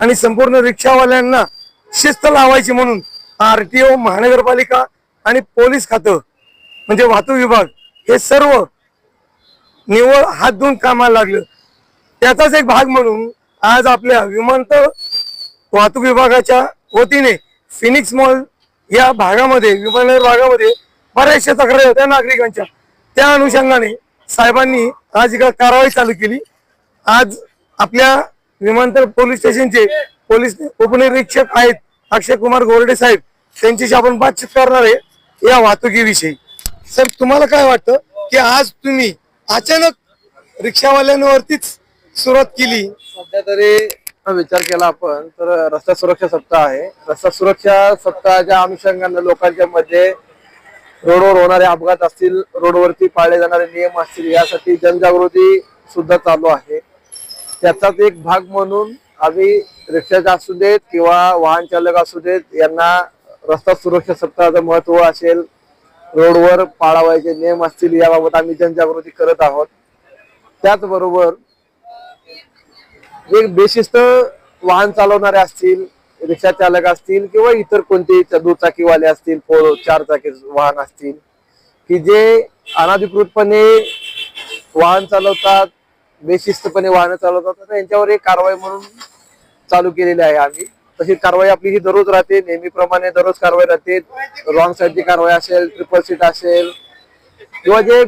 आणि संपूर्ण रिक्षावाल्यांना शिस्त लावायची म्हणून आरटीओ महानगरपालिका आणि पोलीस खातं म्हणजे वाहतूक विभाग हे सर्व निव्वळ हात धुवून कामाला लागलं. त्याचाच एक भाग म्हणून आज आपल्या विमानतळ वाहतूक विभागाच्या वतीने फिनिक्स मॉल या भागामध्ये विमाननगर भागामध्ये बऱ्याचशा तक्रारी होत्या नागरिकांच्या. त्या अनुषंगाने साहेबांनी आज एका कारवाई चालू केली. आज आपल्या विमानतळ पोलीस स्टेशनचे पोलीस उपनिरीक्षक आहेत अक्षय कुमार गोरडे साहेब. त्यांच्याशी आपण बातचीत करणार आहे या वाहतुकीविषयी. सर तुम्हाला काय वाटतं की आज तुम्ही अचानक रिक्षावाल्यांवरतीच सुरुवात केली? सध्या तरी विचार केला आपण तर रस्ता सुरक्षा सप्ताह आहे. रस्ता सुरक्षा सप्ताहाच्या अनुषंगाने लोकांच्या मध्ये रोडवर होणारे अपघात असतील रोडवरती पाळले जाणारे नियम असतील यासाठी जनजागृती सुद्धा चालू आहे. त्याचाच एक भाग म्हणून आम्ही रिक्षाचे असू देत किंवा वाहन चालक असू देत यांना रस्ता सुरक्षा सप्ताहाचं महत्त्व असेल रोडवर पाळावायचे नियम असतील याबाबत आम्ही जनजागृती करत आहोत. त्याचबरोबर जे बेशिस्त वाहन चालवणारे असतील रिक्षा चालक असतील किंवा इतर कोणते दुचाकीवाले असतील फोर चार चाकी वाहन असतील की जे अनाधिकृतपणे वाहन चालवतात बेशिस्तपणे वाहन चालवतात तर यांच्यावर एक कारवाई म्हणून चालू केलेली आहे आम्ही. तशी कारवाई आपली ही दररोज राहते. नेहमीप्रमाणे दररोज कारवाई राहते. रॉंग साईडची कारवाई असेल ट्रिपल सीट असेल किंवा जे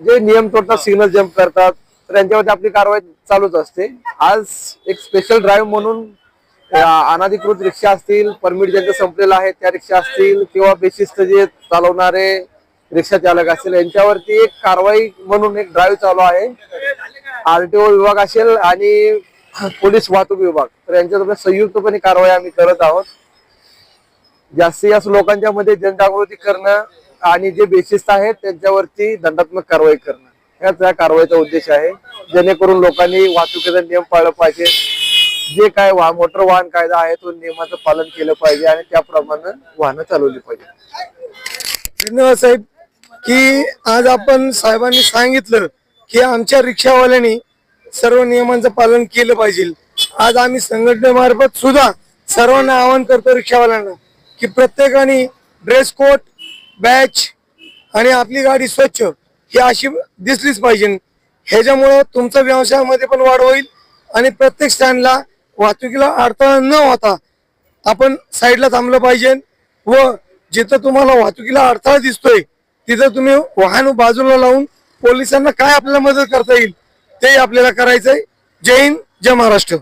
जे नियम तोडतात सिग्नल जम्प करतात तर यांच्यावरती आपली कारवाई चालूच असते. आज एक स्पेशल ड्राईव्ह म्हणून अनाधिकृत रिक्षा असतील परमिट ज्यांचं संपलेलं आहे त्या रिक्षा असतील किंवा बेशिस्त जे चालवणारे रिक्षा चालक असतील यांच्यावरती एक कारवाई म्हणून एक ड्राईव्ह चालू आहे. आरटीओ विभाग असेल आणि पोलीस वाहतूक विभाग तर यांच्यातर्फे संयुक्तपणे कारवाई आम्ही करत आहोत. जास्तीत जास्त लोकांच्या मध्ये जनजागृती करणं आणि जे बेसिस आहेत त्यांच्यावरती दंडात्मक कारवाई करणं. याच या कारवाईचा उद्देश आहे. जेणेकरून लोकांनी वाहतुकीचा नियम पाळला पाहिजे. जे काय वाहन मोटर वाहन कायदा आहे तो नियमाचं पालन केलं पाहिजे आणि त्याप्रमाणे वाहनं चालवली पाहिजे. धन्यवाद साहेब की आज आपण साहेबांनी सांगितलं की आमच्या रिक्षावाल्यांनी सर्व नियमांचं पालन केलं पाहिजे. आज आम्ही संघटनेमार्फत सुद्धा सर्वांना आवाहन करतो रिक्षावाल्यांना की प्रत्येकाने ड्रेस कोट बॅच आणि आपली गाडी स्वच्छ ही अशी दिसलीच पाहिजे. ह्याच्यामुळं तुमचा व्यवसायामध्ये पण वाढ होईल आणि प्रत्येक स्टँडला वाहतुकीला अडथळा न होता आपण साईडला थांबलं पाहिजे व जिथं तुम्हाला वाहतुकीला अडथळा दिसतोय तिथं तुम्ही वाहन बाजूला लावून पोलिसांना काय आपल्याला मदत करता येईल ते आपल्याला करायचंय. जय हिंद जय महाराष्ट्र.